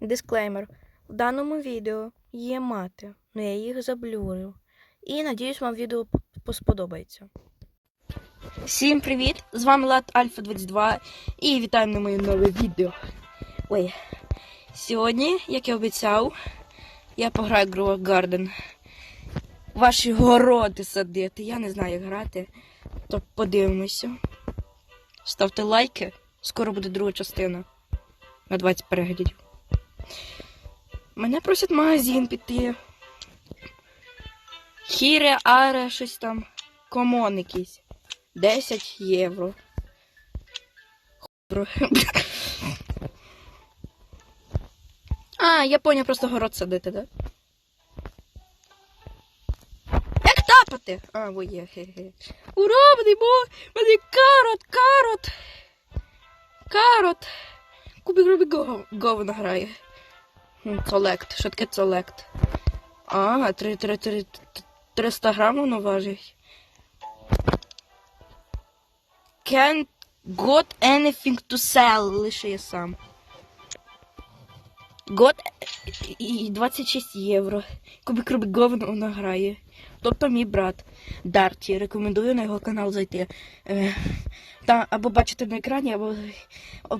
Дисклеймер. В даному відео є мати, але я їх заблюрив. І надіюсь, вам відео сподобається. Всім привіт! З вами Лад Альфа 22 і вітаю на моє нове відео. Ой. Сьогодні, як я обіцяв, я пограю Grow Garden. Ваші городи садити. Я не знаю, як грати. То подивимося. Ставте лайки. Скоро буде друга частина. На 20 переглядів. Мене просять магазин піти. Хіре, аре, щось там. Комон якийсь. 10 євро. А, я поняв, просто город садити, да? Як тапати? А, ой, є, хе-хе. Ура, мене бо, мене карот, карот. Карот. Кубик Рубик Го- говно грає. Колект. Що таке колект? А, 3, 3, 3, 300 грам воно важить. Can't got anything to sell, лише я сам. Got і 26 євро. Кубик Рубик говно вона грає. Тобто мій брат Дарті. Рекомендую на його канал зайти. Е, та або бачите на екрані, або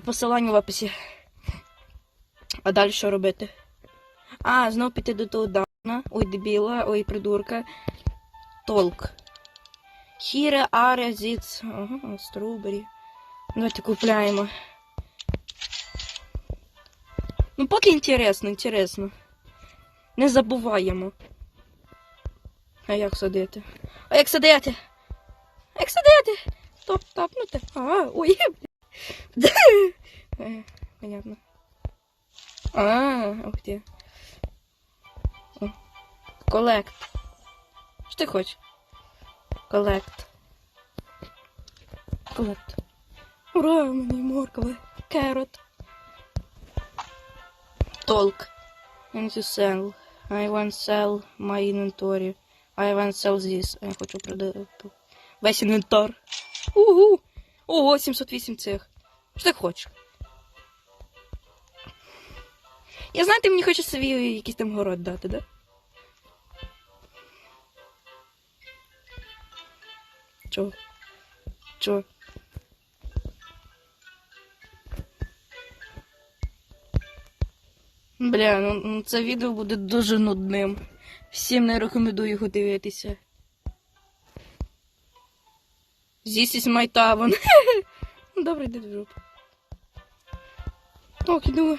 посилання в описі. А далі що робити? А, знов піти до того Дана. Ой, дебіла, ой, придурка. Толк. Хіре, аре, зіц. Ага, струбері. Давайте купляємо. Ну, поки інтересно, інтересно. Не забуваємо. А як садити? А як садити? А як садити? Топ, тапнути. А, ой. Е, Понятно. А, ух ты. О, Колект. Що ти хочеш? Колект. Колект. Ура, у мене морква. Керот. Толк. Need to sell. I want sell my inventory. I want sell this. Я хочу продати. Весь інвентар. Угу. Ого, 708 цих. Що ти хочеш? Я знаю, ти мені хочеш собі якийсь там город дати, да? Чо? Чо? Бля, ну ну це відео буде дуже нудним. Всім не рекомендую його дивитися. Town. Ну, Добре, йди в жопу. Ок, іду.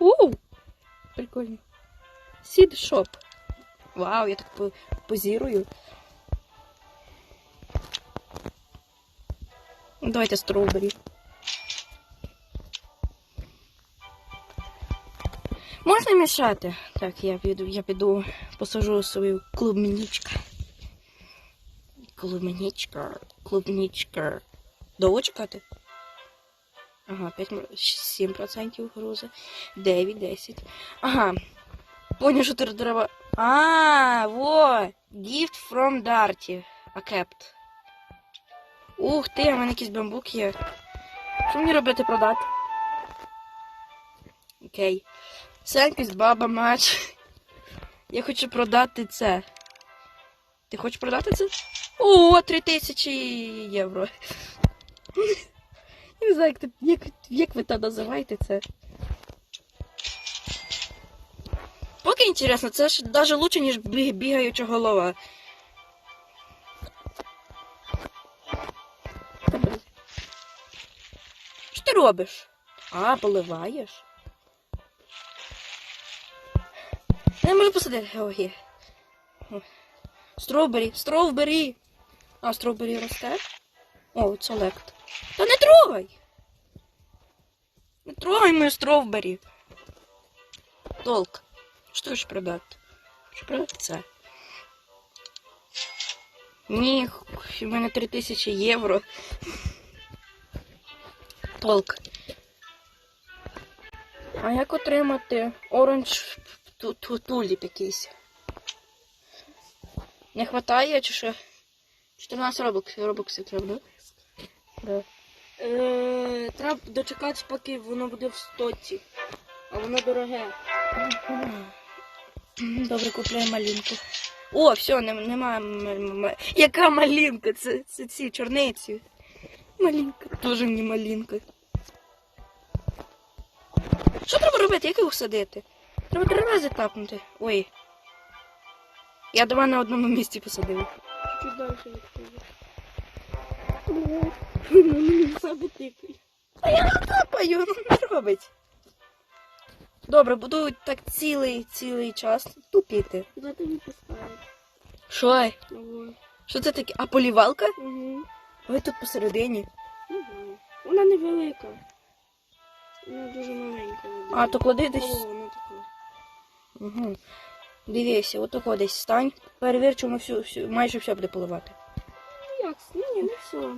Оу! Прикольно. Сід шоп. Вау, я так по- позірую. Ну, Давайте стробері. Можна мішати? Так, я піду, я піду посажу свою клубничка. Клубничка, клубничка. Довго чекати? Ага, 5, 7% грузи. 9, 10. Ага. Понял, що тут треба. А, во! Gift from Darty. Accept. Ух ти, у мене якийсь бамбук є. Що мені робити продати? Окей. Сенькість, баба, мач. Я хочу продати це. Ти хочеш продати це? О, 3000 євро. Я не знаю, як, як, як ви та називаєте це. Поки інтересно, це ж навіть лучше, ніж бі- бігаюча голова. Що ти робиш? А, поливаєш? Я не можу посадити. О, є. О. Стровбері. А, стровбері росте? О, селект. Та не трогай! Не трогай мою стровбері. Толк. Що хочеш продати? Що продати це? Ні, в мене 3000 євро. Толк. А як отримати оранж ту- ту- туліп якийсь? Не хватає чи що? 14 робоксів, робоксів треба, да? Да. Е, треба дочекатись, поки воно буде в стоці. А воно дороге. Добре, купляю малинку. О, все, не, нема. Яка малинка? Це, це ці чорниці. Малинка. Тоже мені малинка. Що треба робити? Як його садити? Треба три рази тапнути. Ой. Я два на одному місці посадив. Чуть далі від Ну. А я не тапаю, ну не робить. Добре, буду так цілий цілий час тупіти. Куди тобі поставити? Що? Що це таке? А полівалка? Угу. Ви тут посередині. Угу. Вона невелика. Вона дуже маленька. А, то клади десь. Угу. Дивися, отако десь стань. Перевір, чому всю, всю, майже все буде поливати. Ну як? Ні, не все.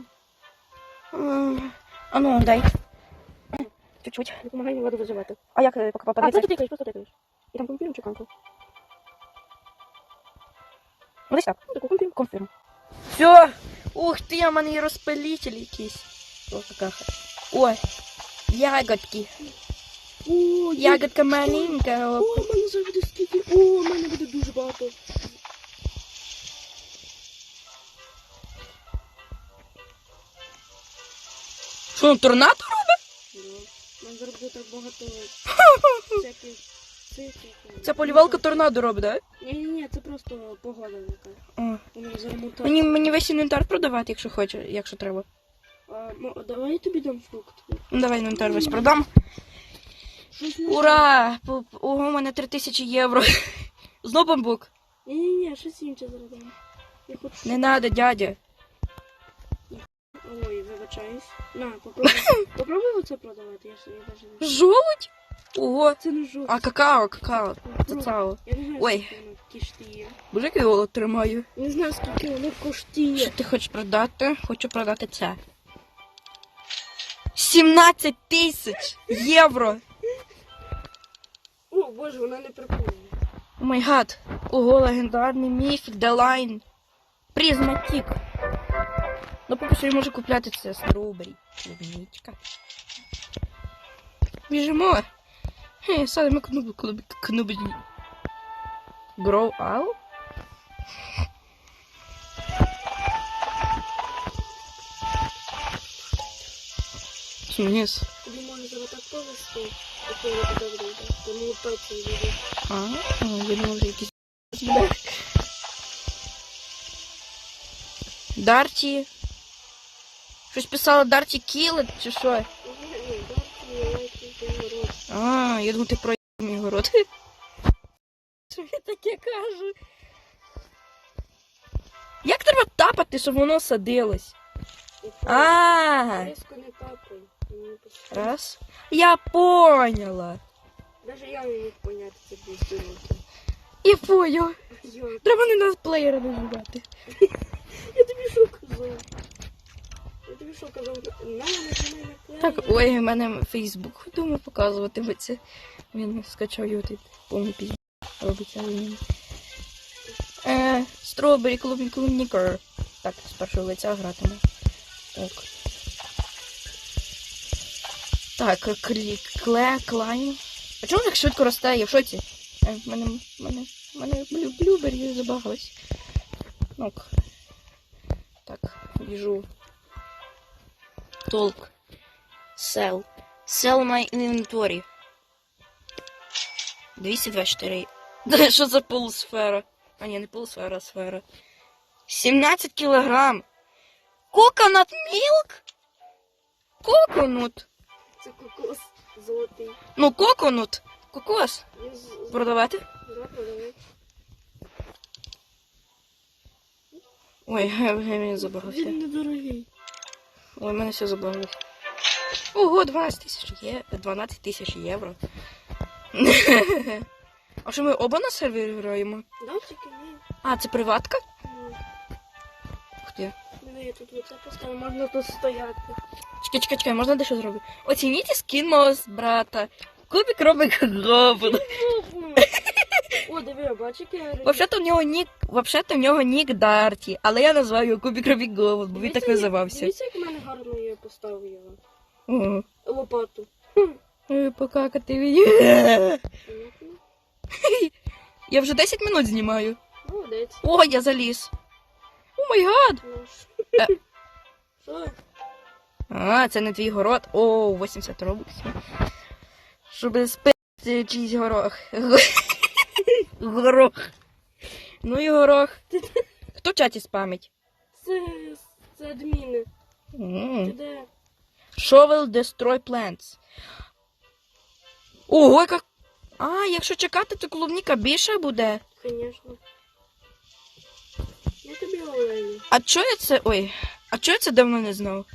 А ну, дай. Чуть-чуть. Допомагай мені воду виживати. А як е, поки А, ти тикаєш, просто тикаєш. І там комп'ютер чи канку? Ну, десь так. Ну, таку комп'ютер. Конфірм. Все. Ух ти, а в мене є розпилитель якийсь. О, какаха. Ой, ягодки. О. Ягодка маленька. О, в мене вже скільки. Що, ну, торнадо? Так багато всяких. Це полівалка торнадо робить, так? Ні, ні, ні, це просто погода така. Мені, мені весь інвентар продавати, якщо хочеш, якщо треба. А, ну, давай я тобі дам фрукт. Ну, давай інвентар весь продам. Ура! Ого, у мене 3000 євро. Знов бамбук. Ні, ні, ні, щось інше хочу... Не надо, дядя. Ой, вибачаюсь. На, попробуй. попробуй оце продавати, я я навіть не... Жолудь? Ого. Це не жовт. А какао, какао. Цацао. Я не знаю, Ой. скільки воно коштує. Боже, який голод тримаю. Не знаю, скільки воно Що ти хочеш продати? Хочу продати це. 17 тисяч євро. О, боже, вона не прикольна. О май гад. Ого, легендарний міфік, Делайн. Призматік. Ну, поки що я можу купляти це стробері. Клубничка. Біжимо. Хе, садимо кнуб, кнуб, кнуб. Grow out? Вниз. Тобі може зараз так повести, якщо я туди вийде. Тому точно буде. А, а, я думав, вже якісь. Дарті. Щось писала Дарті Кілет, чи що? А, я думаю, ти про мій город. Що я таке кажу? Як треба тапати, щоб воно садилось? А, Різко не тапай. Раз. Я поняла. Даже я не міг поняти це без роки. Я поняла. Треба не на плеєра наживати. Я тобі що казав? Так, ой, в мене Фейсбук, думаю, показуватиметься. Він скачав тут повний пізд робиться він. Е, Strawberry Club Клубнікер. Так, з першого лиця гратиме. Так. Так, клі, кле, клайн. А чому так швидко росте? Я в шоці? Е, в мене, в мене, в мене блю, блюбері забагалась. Ну, так, біжу. Толк. Sell. Sell my inventory. 224. Да, що за полусфера? А ні, не полусфера, а сфера. 17 кілограм. Coconut milk? Коконут. Це кокос золотий. Ну, коконут. Кокос. Продавати? Да, продавай. Ой, він забагався. Він недорогий. Ой, в мене все забагалось. Ого, 12 тисяч є... 12 тисяч євро. а що ми оба на сервері граємо? Да, тільки. А, це приватка? Ну, Ух я тут оце поставив, можна тут стояти. Чекай, чекай, чекай, можна дещо зробити. Оцініть скін мого брата. Кубик робить гобун. О, диви, бачиш, Вообще-то в нього нік, вообще-то в нього нік Дарті, але я назвав його Кубик робить гобун, бо він так називався. Дивіться, як в мене гарно я поставив його. Ого. Лопату. Покакати. Понятно? Я вже 10 минут знімаю. Молодець. О, я заліз. О май гад. Ну, Е. Що? А, це не твій город. О, 80 робоксів. Щоб спити чийсь горох. Горох. Ну і горох. Хто в чаті спамить? Це, це адміни. Ти де? Shovel Destroy Plants. Ого, як. А, якщо чекати, то клубніка більше буде. Звісно. Ну тобі олені. А чого я це. Ой, а чого я це давно не знав?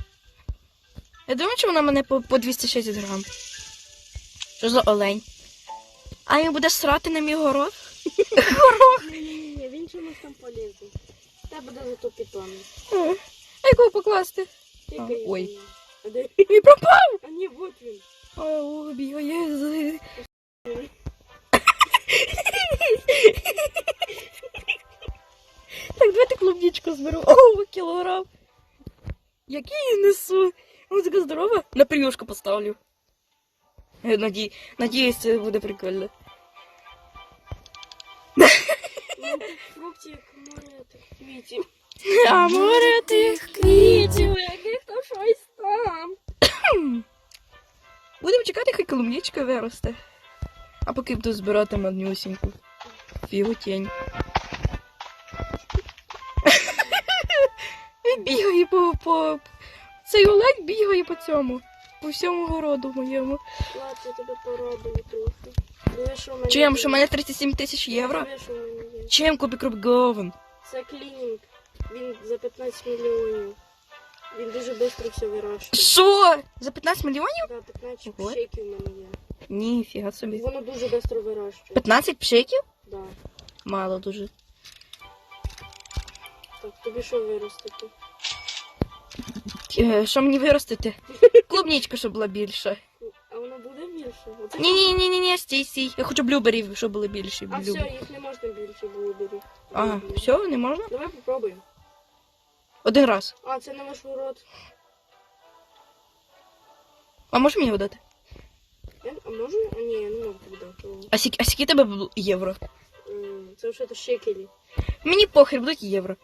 Я думаю, що вона мене по, по 260 грам. Що за олень? А він буде срати на мій город? Ні-ні-ні, він чомусь там полезний. Та буде зато питомий. А якого покласти? А, її ой. А де? Він пропав! А ні, вот він. О, бігає. Так, давайте клубничку зберу. О, кілограм. Який я несу? Вона така здорова. На прийошку поставлю. Е, Наді... Надіюсь, це буде прикольно. Тут море тих квітів. А море тих квітів. Яких то щось там. Будемо чекати, хай клубничка виросте. А поки буду збирати манюсіньку. Фіготень. Він бігає по, по. Цей олень бігає по цьому. По всьому городу моєму. Ладно, я тебе порадую трохи. Чим? Що в мене 37 тисяч євро? Чим кубик говен? Це клінінг. Він за 15 мільйонів. Він дуже швидко все вирощує. Що? За 15 мільйонів? Да, 15 Ого. пшиків в мене є. Ніфіга собі. Воно дуже швидко вирощує. 15 пшиків? Да. Мало дуже. Так, тобі що виростити? Е, Що мені виростити? Клубничка, щоб була більша. Більше? Ні, ні, ні, ні, ні, стій, стій. Я хочу блюберів, щоб були більші. А все, їх не можна більше було беру. А, все, не можна? Давай попробуємо. Один раз. А, це на ваш город. А можеш мені його дати? Я, а можу? А ні, я не можу дати. А скільки, а скільки тебе євро? М, Це вже то шекелі. Мені похер, будуть євро.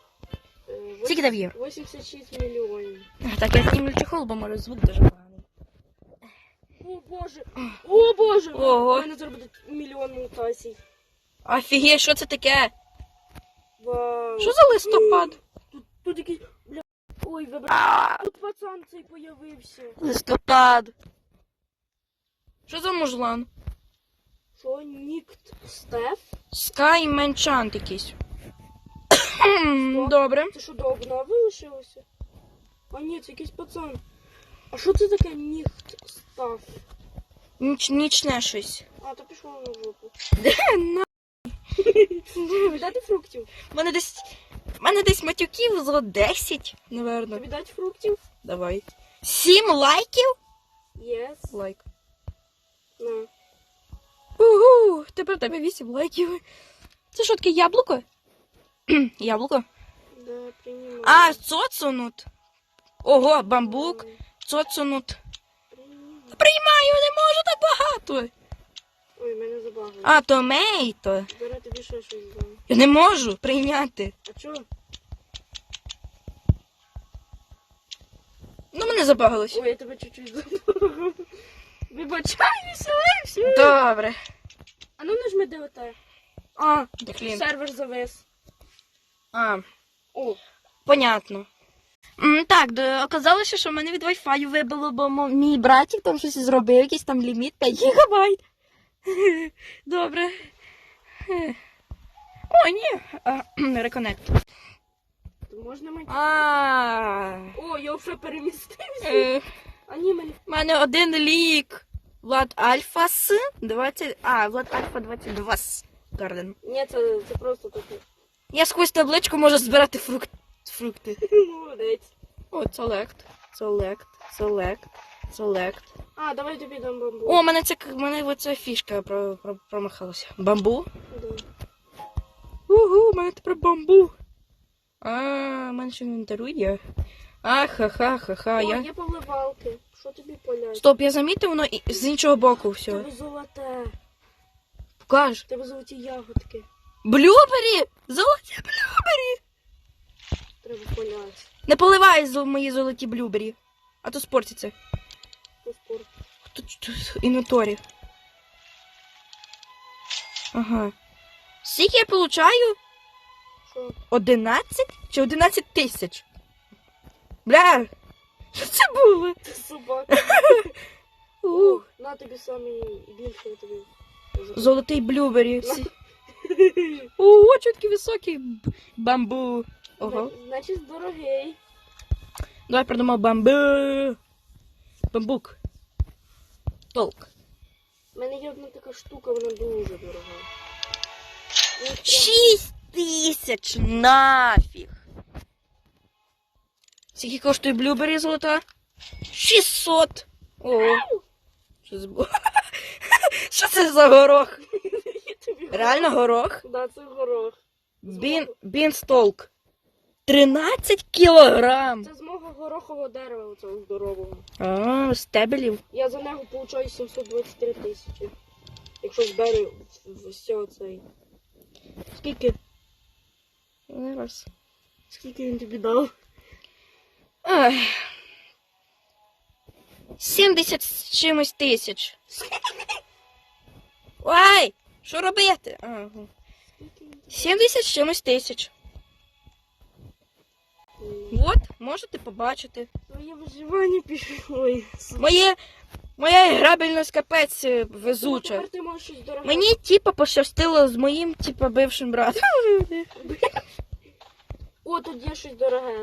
Е, Скільки там євро? 86 мільйонів. Так, я знімлю чехол, бо може звук дуже поганий. О боже! О боже! Ого. У мене зараз буде мільйон мутацій. Офігеть, що це таке? Вау. Що за листопад? Тут, тут якийсь, бля... Ой, вибра... Тут пацан цей появився. листопад. Що за мужлан? Що, Нікт Стеф? Скай Менчант якийсь. Добре. Це що, до обнови лишилося? А ні, це якийсь пацан. А що це таке Нікт Стеф? Ніч, нічне щось. А, то пішло на жопу. На. Дати фруктів? У мене десь. У мене десь матюків зо 10, наверно. Тобі дати фруктів? Давай. Сім лайків? Єс. Лайк. На. Угу, тепер в тебе 8 лайків. Це що таке яблуко? яблуко? Да, приймаю. А, цоцунут. Ого, бамбук, цоцунут. Приймаю. Приймаю, не можу так багато. Ой, мене забагали. А, томейто. Бери тобі ще щось дам. Я не можу прийняти. А чого? Ну, мене забагалось. Ой, я тебе чуть-чуть забагала. Вибачай, веселився. Добре. А ну нажми ДОТ. А, Деклін. сервер завис. А, О, понятно. Так, до- оказалося, що в мене від Wi-Fi вибило, бо мо- мій братик там щось зробив, якийсь там ліміт 5 гігабайт. Добре. О, ні. А, Реконект. можна мені. А, О, я вже перемістився. е, А ні, мені. в мене один лік. Влад Альфа С 20. А, Влад Альфа 22 С. Гарден. Ні, це, це просто таке. Я сквозь табличку можу збирати фрукт... фрукти. Молодець. О, select, select, select, select. А, давай тобі дам бамбу. О, мене це мене оця фішка про, про, промахалася. Бамбу? Да. Угу, у мене тепер бамбу. А, мене ще інвентарю є. А, ха-ха, ха-ха, О, я. є повливалки. Що тобі полять? Стоп, я замітив, воно і- з іншого боку все. Тебе золоте. Покаж. Тебе золоті ягодки. Блюбері! Золоті блюбері! Не поливай мої золоті блюбері, а то спорту. Тут, тут інвенторі. Ага. Скільки я получаю? Що? 11 чи 11 тисяч? Бля! Що це було? Ти собака. Ух. На тобі самі більше тобі. Золотий блюбері. Ого, чутки високий бамбу. Ого. Значить, дорогий. Давай придумав бамбу. Бамбук. Толк. У мене є одна така штука, вона дуже дорога. Прям- Шість тисяч нафіг. Скільки коштує блюбері золота? 600. Ого. Що це було? Що це за горох? Реально горох? Да, це горох. Бін, бінстолк. 13 кілограм. Це з мого горохового дерева, оцього здорового. А, стебелів. Я за нього получаю 723 тисячі. Якщо зберу все цей. Скільки? Зараз. Скільки він тобі дав? Ай. 70 з чимось тисяч. Ой, що робити? Ага. Скільки він тобі 70 з чимось тисяч. От, можете побачити. Твоє виживання пішло. Моє, моя грабельність капець е, везуча. Тепер ти можеш щось дороге. Мені, типа, пощастило з моїм, типа, бившим братом. О, тут є щось дороге.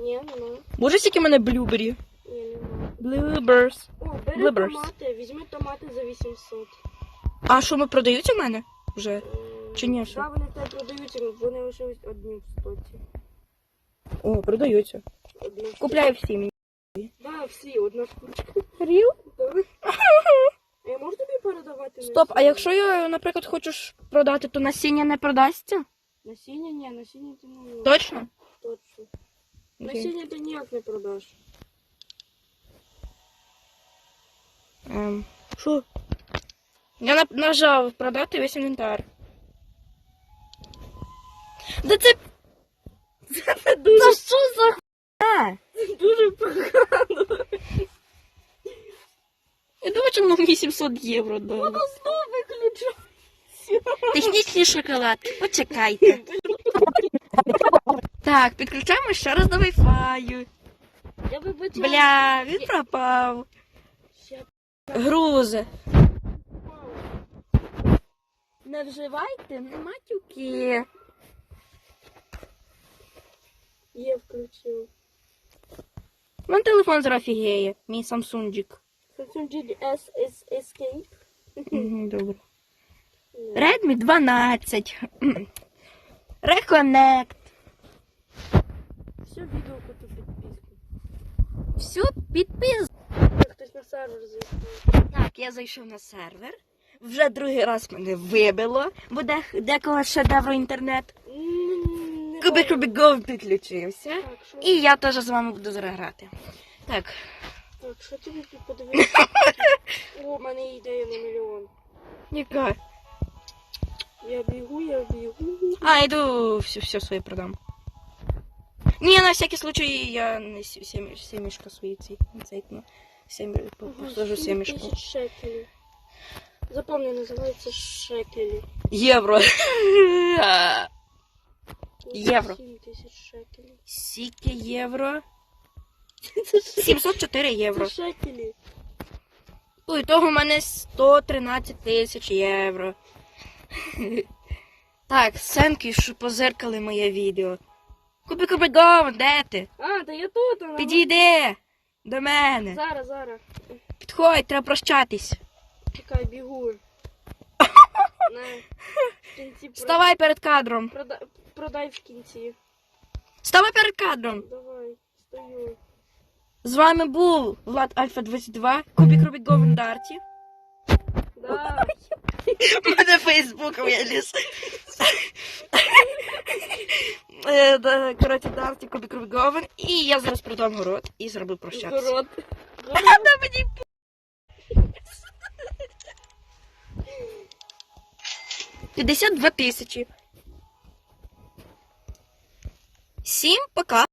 Ні, нема. Боже, скільки в мене блюбері. Ні, нема. Блюберс. О, бери томати, візьми томати за 800. А що, ми продаються в мене? Вже. Ем, Чи ні, що? Вони в тебе продаються, вони лишились одні в стоці. О, продаються. Купляю всі мені. Да, всі, одна штучка. Ріл? Я можу тобі передавати Стоп, а якщо я, наприклад, хочу ж продати, то насіння не продасться? Насіння ні, насіння ти не. Точно? Точно. Насіння ти ніяк не продаш. Ем, Що? Я нажав продати весь інвентар. Да це. Це дуже... що за хуйня? Дуже погано. Я думаю, що воно 800 євро дало. Воно знову виключу. Технічні шоколадки, почекайте. Так, підключаємо ще раз до Wi-Fi. Я вибачаю. Бля, він пропав. Ще Грузи. Не вживайте не матюки. Є включив. У телефон зараз фігеє, мій Samsung. Samsung GS is Escape. Мгм, Добре. Redmi 12. Reconnect. Все відео хочу підписку. Все, підпис. Хтось на сервер зайшов. Так, я зайшов на сервер. Вже другий раз мене вибило, бо де, декого шедевру інтернет. М, Кубик знаю. Підключився. І я теж з вами буду зараз грати. Так, Так, що тобі тут подивитися? О, в мене ідея на мільйон. яка? Я бігу, я бігу. А, йду все, все своє продам. Ні, на всякий случай я не сі- сімі- сімішка свої ці цейкну. Сім, посажу сімішку. тисяч шекелів. Запомни, називається шекелі. Євро. Євро. 7 тисяч шекелів. Скільки євро? 704 євро. Це шекелі. У в мене 113 тисяч євро. Так, Сенки, що позеркали моє відео. Кубі гом, де ти? А, та я тут. Вона... Підійди до мене. Зараз, зараз. Підходь, треба прощатись. Чекай, бігу. На. В кінці про- Вставай перед кадром. прода- Продай в кінці. Вставай перед кадром. Давай, стою. З вами був Влад Альфа 22, Кубік Рубік Говен Дарті. Да. У мене фейсбук виліз. Е, да, Коротше, Дарті, Кубік Рубік Говен. І я зараз продам город і зроблю прощатися. Город. Та мені п- П'ятдесят два тисячі. Всім пока.